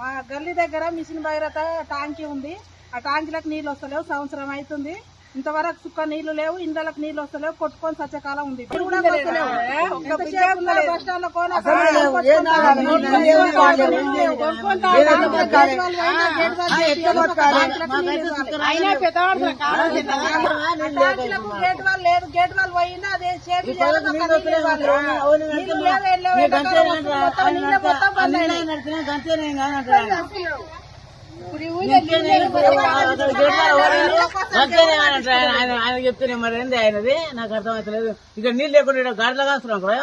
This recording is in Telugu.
మా గల్లీ దగ్గర మిషన్ భగీరథ టాంకీ ఉంది. ఆ టాంకీలకు నీళ్ళు వస్తలేవు. సంవత్సరం అవుతుంది. ఇంతవరకు సుక్క నీళ్ళు లేవు ఇండ్లకు నీళ్ళు వస్తలేవు కొట్టుకొని సత్యకాలం ఉంది. గేట్ వాళ్ళు లేదు గేట్ వాళ్ళు పోయింది అదే చేతి మొత్తం ఊళ్ళో ఆయన ఆయన చెప్తేనే మరి ఏంది ఆయనది? నాకు అర్థమవుతలేదు ఇక్కడ నీళ్ళు లేకుండా ఇక్కడ గాడిలో కాస్తున్నాం కూడా